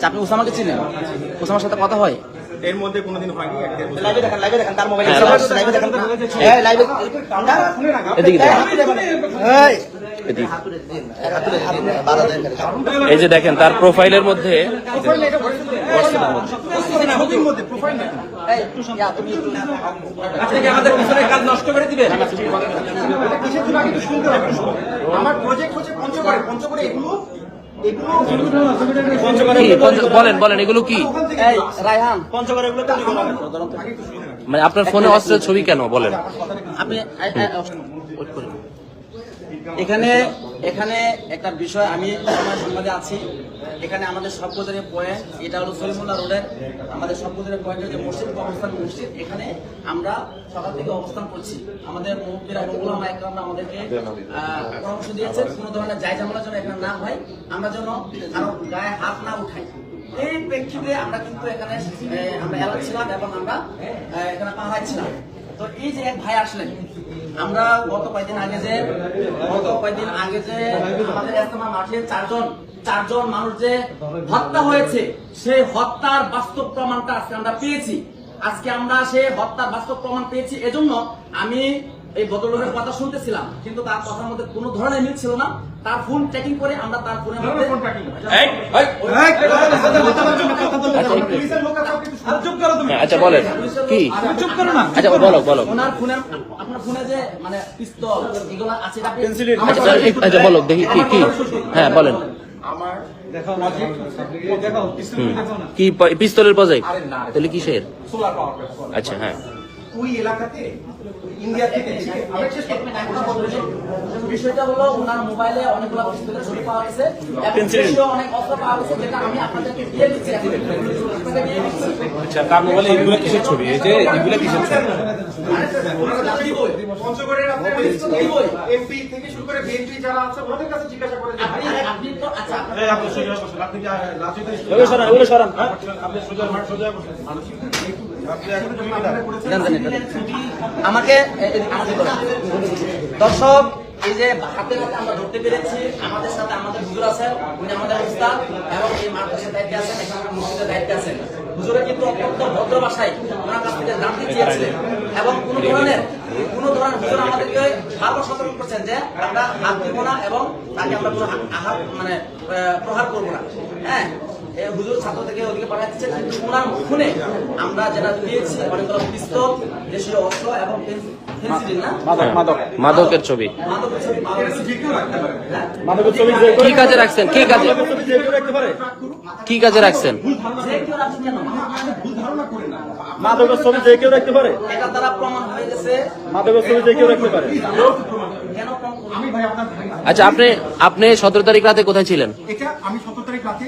আচ্ছা আপনি ওসামাকে চিনেন? ওসামার সাথে কথা হয়? এর মধ্যে কোনোদিন হয়নি এক দেড় বছর। লাইভে দেখেন লাইভে দেখেন তার মোবাইল হ্যাঁ, লাইভে দেখেন হ্যাঁ লাইভে এদিকে এই। যে দেখেন তার প্রোফাইলের মধ্যে কি আমাদের পিছনের কাজ নষ্ট করে শুনুন। আমার প্রজেক্ট হচ্ছে পঞ্চগড়ে পঞ্চগড়ে এগুলো এগুলো কি পঞ্চ- বলেন বলেন এগুলো কি? মানে আপনার ফোনে অস্ত্রের ছবি কেন? বলেন। আপনি এখানে এখানে একটা বিষয়, আমি আমার সংবাদে আছি। এখানে আমাদের সবকদের পয়েন্ট এটা হলো সলিমুল্লাহ রোডের, আমাদের সবকদের পয়েন্টের যে মসজিদ অবস্থান মসজিদ, এখানে আমরা সকাল থেকে অবস্থান করছি। আমাদের মুক্তিরা রুহুল একরামরা আমাদেরকে পরামর্শ দিয়েছে কোনো ধরনের জায় ঝামেলা যেন এখানে না হয় আমরা যেন কারও গায়ে হাত না উঠাই। এই প্রেক্ষিতে আমরা কিন্তু এখানে আমরা এলাকা ছিলাম এবং আমরা এখানে পাহাড় ছিলাম। তো এই যে এক ভাই আসলেন আমরা গত কয়েকদিন আগে যে গত কয়েকদিন আগে যে আমাদের ইস্তেমা মাঠে চারজন চারজন মানুষ যে হত্যা হয়েছে সেই হত্যার বাস্তব প্রমাণটা আজকে আমরা পেয়েছি। আজকে আমরা সেই হত্যার বাস্তব প্রমাণ পেয়েছি। এজন্য আমি এই ভদ্রলোকের কথা শুনতেছিলাম কিন্তু তার কথার মধ্যে কোনো ধরনের মিল ছিল না। তার ফোন ট্র্যাকিং করে আমরা তার ফোনের মধ্যে। হ্যাঁ, আচ্ছা বলেন। কি? চুপ করো না। আচ্ছা বলো বলো। ওনার ফোনের আপনার যে মানে পিস্তল এগুলো আছে আচ্ছা বলো দেখি কি কি? হ্যাঁ বলেন। আমার। কি পিস্তলের প্রজেক্ট তাহলে কিসের? সের আচ্ছা হ্যাঁ। ওই এলাকাতে ইন্ডিয়া থেকে এসে আমি শেষ করতে এক কথা বলবেন। বিষয়টা হলো ওনার মোবাইলে অনেকগুলো পিস্তলের ছবি পাওয়া গেছে। এবং অনেক অস্ত্র পাওয়া গেছে যেটা আমি আপনাদেরকে দিয়ে দিচ্ছি। আচ্ছা তার মোবাইলে এগুলো কিসের ছবি? এই যে এগুলো কিসের ছবি? এমপি থেকে শুরু করে বিএনপি যারা আছে ওদের কাছে জিজ্ঞাসা করে আপনি আপনি তো আচ্ছা আপনি- জান, জান, এটা দেন। আমাকে এ- এ- আমাকে দর্শক, এই যে হাতে হাতে আমরা ধরতে পেরেছি, আমাদের সাথে আমাদের হুজুর আছে উনি আমাদের উস্তাদ এবং এই মাদ্রাসার দায়িত্বে আছেন, এখানে মসজিদের দায়িত্বে আছেন। হুজুরে কিন্তু অত্যন্ত ভদ্র ভাষায় ওনার কাছ থেকে জানতে চেয়েছিলেন। এবং কোন ধরনের কোন ধরনের হুজুর আমাদেরকে বারবার সতর্ক করছেন যে আমরা হাত দিব না এবং তাকে আমরা কোনো আঘাত মানে প্রহার করব না। হ্যাঁ হুজুর ছাত্র থেকে ওদিকে পাঠাচ্ছে কিন্তু ওনার ফোনে আমরা যেটা পেয়েছি অনেকগুলো পিস্তল দেশীয় অস্ত্র এবং না? মাদকের ছবি। হ্যাঁ? কি কাজে রাখছেন? কি কাজে? কি কাজে রাখছেন? মাদকের ছবি যে কেউ রাখতে পারে? এটা দ্বারা প্রমাণ হয়ে গেছে। মাদকের ছবি যে কেউ রাখতে পারে। আচ্ছা আপনি আপনি সতেরো তারিখ রাতে কোথায় ছিলেন এটা আমি সতেরো তারিখ রাতে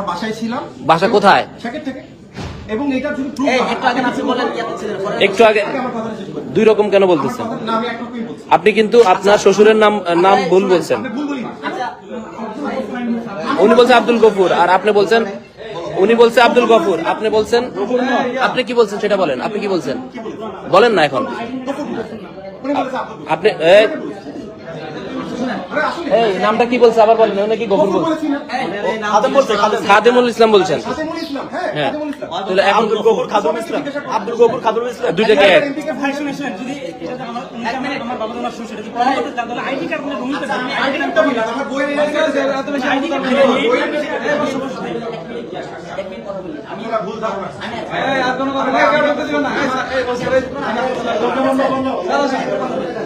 আমার বাসায় ছিলাম। বাসা কোথায়? সেকেন্ড থেকে এবং এটা যদি হয়- একটু আগে আপনি বললেন ইয়াতে ছিলেন পরে- একটু আগে। দুই রকম কেন বলতেছেন? না, আমি এক রকমই বলছি। আপনি কিন্তু আপনার শ্বশুরের নাম নাম ভুল বলছেন। বলিনি। আচ্ছা। উনি বলছেন আব্দুল গফুর আর আপনি বলছেন উনি বলছে আব্দুল গফুর আপনি বলছেন আপনি কি বলছেন সেটা বলেন আপনি কি বলছেন? বলেন না এখন। উনি বলেছে আপনি এই, আরে আসলে এই নামটা কি বলছে? আবার বলেন নাকি কি গফুর গফুর বলছে? খাদেমুল ইসলাম বলছেন। খাদেমুল ইসলাম, হ্যাঁ, হ্যাঁ। খাদেমুল ইসলাম। তাহলে এখন গফুর খাদুল ইসলাম। আব্দুল গফুর খাদুল ইসলাম দুইটাকে এক এক মিনিট। আমার বাবা তোমার প্রমাণ করতে তাহলে আইডি কার্ড কোনো আমি আইডি কার্ড একটা মিনিট, আমার বইয়ের এই জায়গায় এত বেশি আইডি কার্ড নেই, বইয়ের বেশি আইডি কার্ড নেই। এক মিনিট কথা বলি। আমি আপনারা ভুল ধারণা। আমি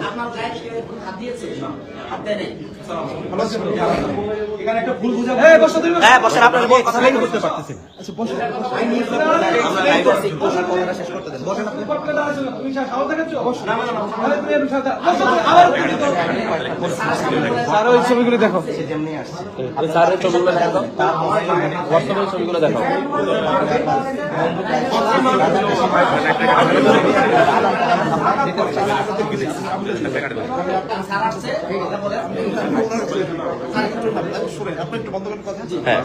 আপনার গায়ে কি হাত দিয়েছে? হাত দেয় নাই? এখানে একটা ভুল বুঝা হ্যাঁ বসেন আপনার পারতেছেন স্যারের ছবিগুলো দেখো হোয়াটসঅ্যাপের ছবিগুলো স্যার হ্যাঁ